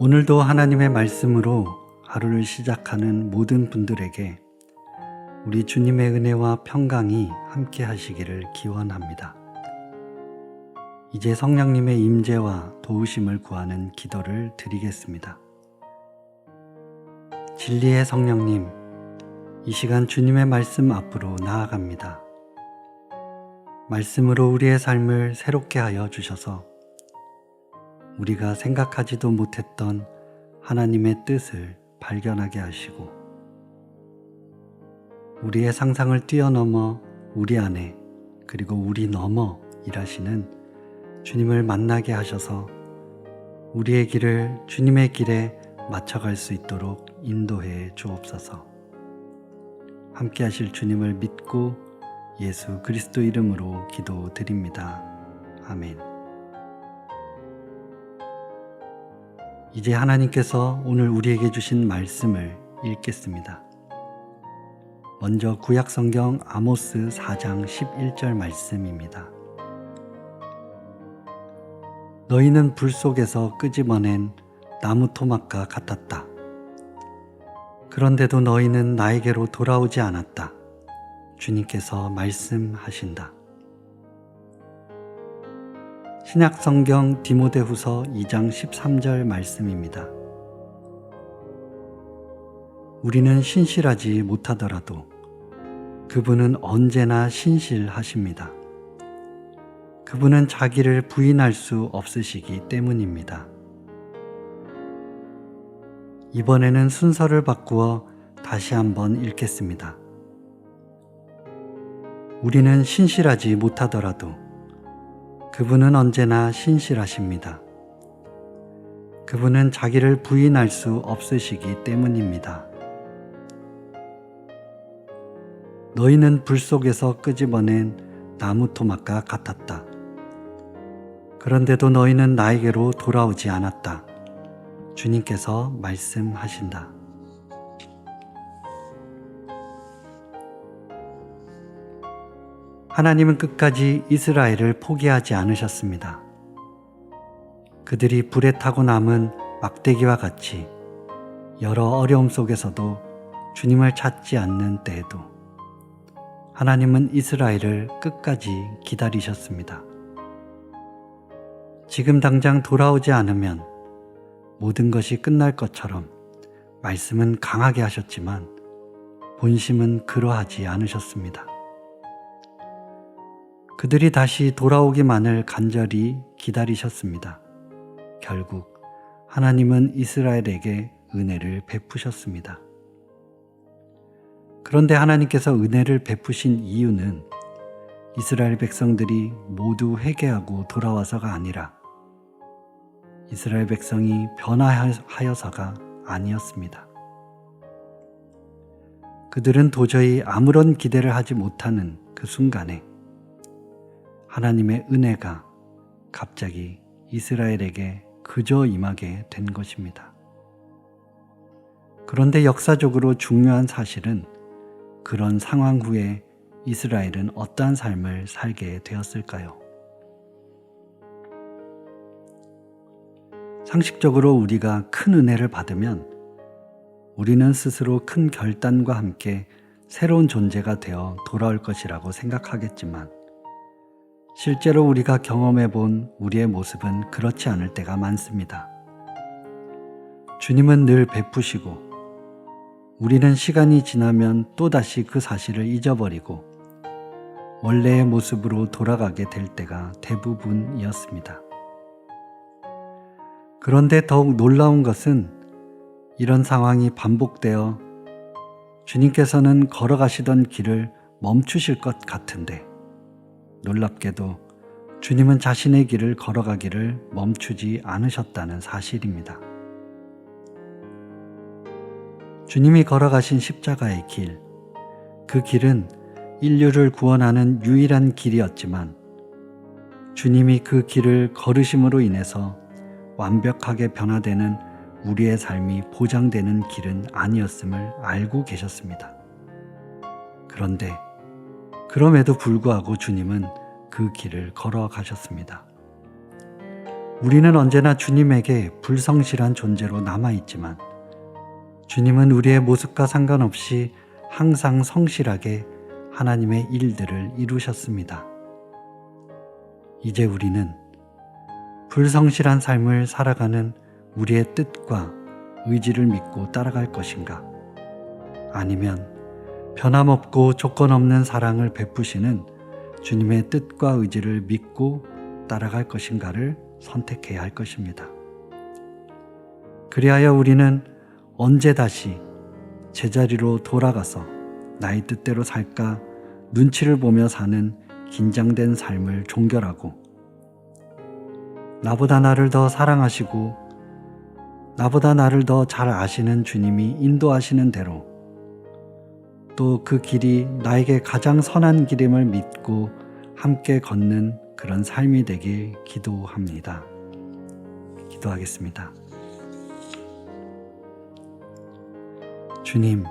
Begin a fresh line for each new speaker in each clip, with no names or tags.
오늘도 하나님의 말씀으로 하루를 시작하는 모든 분들에게 우리 주님의 은혜와 평강이 함께 하시기를 기원합니다. 이제 성령님의 임재와 도우심을 구하는 기도를 드리겠습니다. 진리의 성령님, 이 시간 주님의 말씀 앞으로 나아갑니다. 말씀으로 우리의 삶을 새롭게 하여 주셔서 우리가 생각하지도 못했던 하나님의 뜻을 발견하게 하시고 우리의 상상을 뛰어넘어 우리 안에 그리고 우리 넘어 일하시는 주님을 만나게 하셔서 우리의 길을 주님의 길에 맞춰갈 수 있도록 인도해 주옵소서. 함께 하실 주님을 믿고 예수 그리스도 이름으로 기도드립니다. 아멘. 이제 하나님께서 오늘 우리에게 주신 말씀을 읽겠습니다. 먼저 구약 성경 아모스 4장 11절 말씀입니다. 너희는 불 속에서 끄집어낸 나무 토막과 같았다. 그런데도 너희는 나에게로 돌아오지 않았다. 주님께서 말씀하신다. 신약 성경 디모데후서 2장 13절 말씀입니다. 우리는 신실하지 못하더라도 그분은 언제나 신실하십니다. 그분은 자기를 부인할 수 없으시기 때문입니다. 이번에는 순서를 바꾸어 다시 한번 읽겠습니다. 우리는 신실하지 못하더라도 그분은 언제나 신실하십니다. 그분은 자기를 부인할 수 없으시기 때문입니다. 너희는 불 속에서 끄집어낸 나무 토막과 같았다. 그런데도 너희는 나에게로 돌아오지 않았다. 주님께서 말씀하신다. 하나님은 끝까지 이스라엘을 포기하지 않으셨습니다. 그들이 불에 타고 남은 막대기와 같이 여러 어려움 속에서도 주님을 찾지 않는 때에도 하나님은 이스라엘을 끝까지 기다리셨습니다. 지금 당장 돌아오지 않으면 모든 것이 끝날 것처럼 말씀은 강하게 하셨지만 본심은 그러하지 않으셨습니다. 그들이 다시 돌아오기만을 간절히 기다리셨습니다. 결국 하나님은 이스라엘에게 은혜를 베푸셨습니다. 그런데 하나님께서 은혜를 베푸신 이유는 이스라엘 백성들이 모두 회개하고 돌아와서가 아니라 이스라엘 백성이 변화하여서가 아니었습니다. 그들은 도저히 아무런 기대를 하지 못하는 그 순간에 하나님의 은혜가 갑자기 이스라엘에게 그저 임하게 된 것입니다. 그런데 역사적으로 중요한 사실은 그런 상황 후에 이스라엘은 어떠한 삶을 살게 되었을까요? 상식적으로 우리가 큰 은혜를 받으면 우리는 스스로 큰 결단과 함께 새로운 존재가 되어 돌아올 것이라고 생각하겠지만 실제로 우리가 경험해 본 우리의 모습은 그렇지 않을 때가 많습니다. 주님은 늘 베푸시고 우리는 시간이 지나면 또다시 그 사실을 잊어버리고 원래의 모습으로 돌아가게 될 때가 대부분이었습니다. 그런데 더욱 놀라운 것은 이런 상황이 반복되어 주님께서는 걸어가시던 길을 멈추실 것 같은데 놀랍게도 주님은 자신의 길을 걸어가기를 멈추지 않으셨다는 사실입니다. 주님이 걸어가신 십자가의 길, 그 길은 인류를 구원하는 유일한 길이었지만 주님이 그 길을 걸으심으로 인해서 완벽하게 변화되는 우리의 삶이 보장되는 길은 아니었음을 알고 계셨습니다. 그런데 그럼에도 불구하고 주님은 그 길을 걸어가셨습니다. 우리는 언제나 주님에게 불성실한 존재로 남아있지만 주님은 우리의 모습과 상관없이 항상 성실하게 하나님의 일들을 이루셨습니다. 이제 우리는 불성실한 삶을 살아가는 우리의 뜻과 의지를 믿고 따라갈 것인가? 아니면 변함없고 조건 없는 사랑을 베푸시는 주님의 뜻과 의지를 믿고 따라갈 것인가를 선택해야 할 것입니다. 그리하여 우리는 언제 다시 제자리로 돌아가서 나의 뜻대로 살까 눈치를 보며 사는 긴장된 삶을 종결하고 나보다 나를 더 사랑하시고 나보다 나를 더 잘 아시는 주님이 인도하시는 대로 또 그 길이 나에게 가장 선한 길임을 믿고 함께 걷는 그런 삶이 되길 기도합니다. 기도하겠습니다. 주님,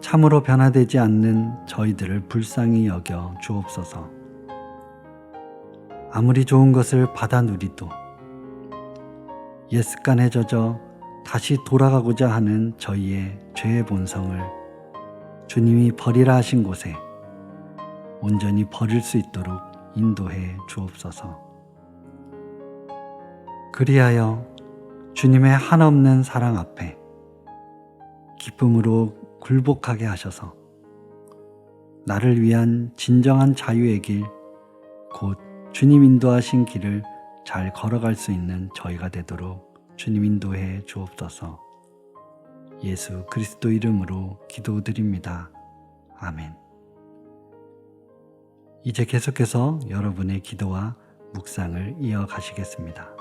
참으로 변화되지 않는 저희들을 불쌍히 여겨 주옵소서. 아무리 좋은 것을 받아 누리도 옛습관에 젖어 다시 돌아가고자 하는 저희의 죄의 본성을 주님이 버리라 하신 곳에 온전히 버릴 수 있도록 인도해 주옵소서. 그리하여 주님의 한없는 사랑 앞에 기쁨으로 굴복하게 하셔서 나를 위한 진정한 자유의 길, 곧 주님 인도하신 길을 잘 걸어갈 수 있는 저희가 되도록 주님 인도해 주옵소서. 예수 그리스도 이름으로 기도드립니다. 아멘. 이제 계속해서 여러분의 기도와 묵상을 이어가시겠습니다.